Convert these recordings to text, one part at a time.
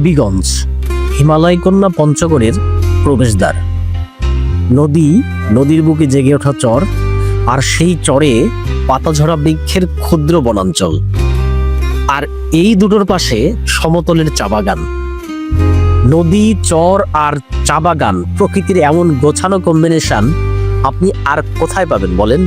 দেবীগঞ্জ, হিমালয় কন্যা পঞ্চগড়ের প্রবেশদ্বার। নদী, নদীর বুকে জেগে ওঠা চর, আর সেই চরে পাতাঝরা বৃক্ষের ক্ষুদ্র বনাঞ্চল। আর এই দুটোর পাশে সমতলের চা বাগান। নদী, চর আর চা বাগান প্রকৃতির এমন গোছানো কম্বিনেশন আপনি আর কোথায় পাবেন বলেন?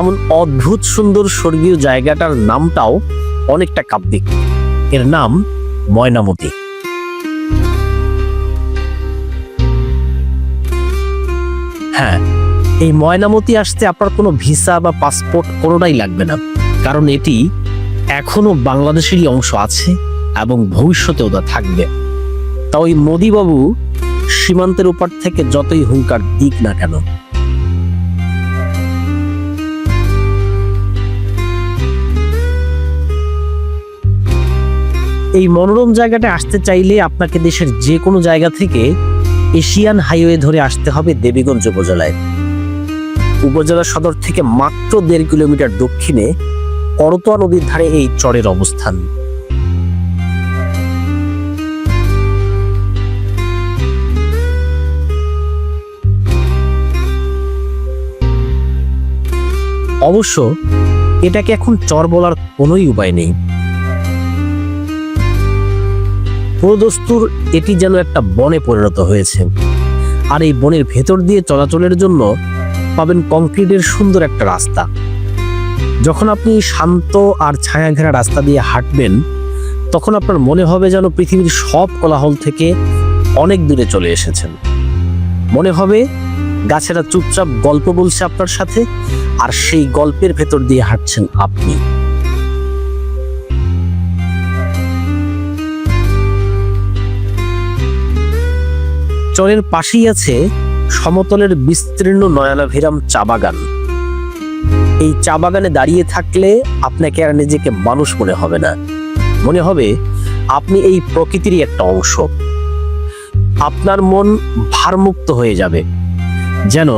এমন অদ্ভুত সুন্দর স্বর্গীয় জায়গাটার নামটাও অনেকটা কাব্যিক। এর নাম ময়নামতি। হ্যাঁ এই ময়নামতি আসতে আপনার কোনো ভিসা বা পাসপোর্ট কোনোটাই লাগবে না, কারণ এটি এখনও বাংলাদেশেরই অংশ আছে এবং ভবিষ্যতেও তা থাকবে। তা ওই মোদিবাবু সীমান্তের ওপার থেকে যতই হুঙ্কার দিক না কেন এই মনোরম জায়গাটা আসতে চাইলে আপনাকে দেশের যে কোনো জায়গা থেকে এশিয়ান হাইওয়ে ধরে আসতে হবে দেবীগঞ্জ উপজেলায়। উপজেলা সদর থেকে মাত্র দেড় কিলোমিটার দক্ষিণে করতোয়া নদীর ধারে এই চরের অবস্থান। অবশ্য এটাকে এখন চর বলার কোনোই উপায় নেই। পুরোদস্তুর এটি যেন একটা বনে পরিণত হয়েছে। আর এই বনের ভেতর দিয়ে চলাচলের জন্য পাবেন কংক্রিটের সুন্দর একটা রাস্তা। যখন আপনি শান্ত আর ছায়া ঘেরা রাস্তা দিয়ে হাঁটবেন, তখন আপনার মনে হবে যেন পৃথিবীর সব কোলাহল থেকে অনেক দূরে চলে এসেছেন। মনে হবে গাছেরা চুপচাপ গল্প বলছে আপনার সাথে, আর সেই গল্পের ভেতর দিয়ে হাঁটছেন আপনি। চরের পাশেই আছে সমতলের বিস্তীর্ণ নয়নাভিরাম চা বাগান। এই চা বাগানে দাঁড়িয়ে থাকলে আপনাকে আর নিজেকে মানুষ মনে হবে না। মনে হবে আপনি এই প্রকৃতিরই একটা অংশ। আপনার মন ভারমুক্ত হয়ে যাবে। যেন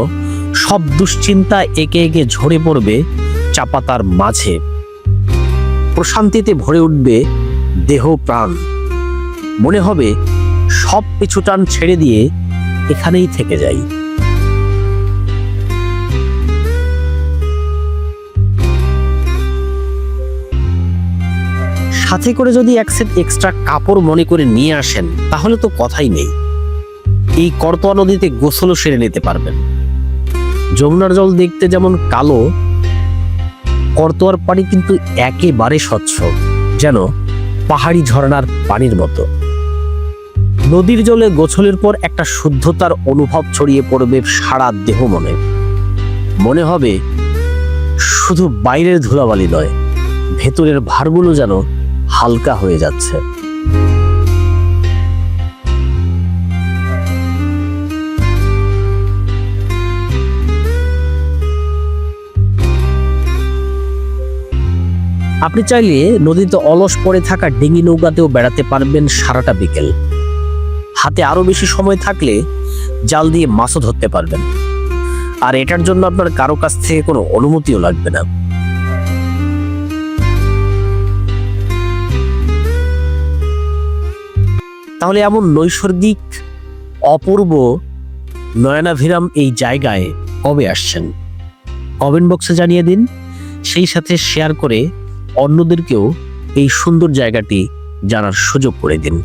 সব দুশ্চিন্তা একে একে ঝরে পড়বে চা পাতার মাঝে। প্রশান্তিতে ভরে উঠবে দেহ প্রাণ। মনে হবে সব পিছু টান ছেড়ে দিয়ে এখানেই থেকে যাই। সাথে করে যদি এক সেট এক্সট্রা কাপড় মনে করে নিয়ে আসেন, তাহলে তো কথাই নেই। এই করতোয়া নদীতে গোসলও সেরে নিতে পারবেন। যমুনার জল দেখতে যেমন কালো, করতোয়ার পানি কিন্তু একেবারে স্বচ্ছ, যেন পাহাড়ি ঝর্ণার পানির মতো। নদীর জলে গোছলের পর একটা শুদ্ধতার অনুভব ছড়িয়ে পড়বে সারা দেহ মনে। মনে হবে শুধু বাইরের ধুলাবালি নয়, ভেতরের ভারগুলো যেন হালকা হয়ে যাচ্ছে। আপনি চাইলে নদীতে অলস পড়ে থাকা ডিঙি নৌকাতেও বেড়াতে পারবেন সারাটা বিকেল। হাতে আরও বেশি সময় থাকলে জাল দিয়ে মাছও ধরতে পারবেন। আর এটার জন্য আপনার কারও কাছ থেকে কোনো অনুমতিও লাগবে না। তাহলে এমন নৈসর্গিক, অপূর্ব নয়নাভিরাম এই জায়গায় কবে আসছেন? কমেন্ট বক্সে জানিয়ে দিন। সেই সাথে শেয়ার করে অন্যদেরকেও এই সুন্দর জায়গাটি জানার সুযোগ করে দিন।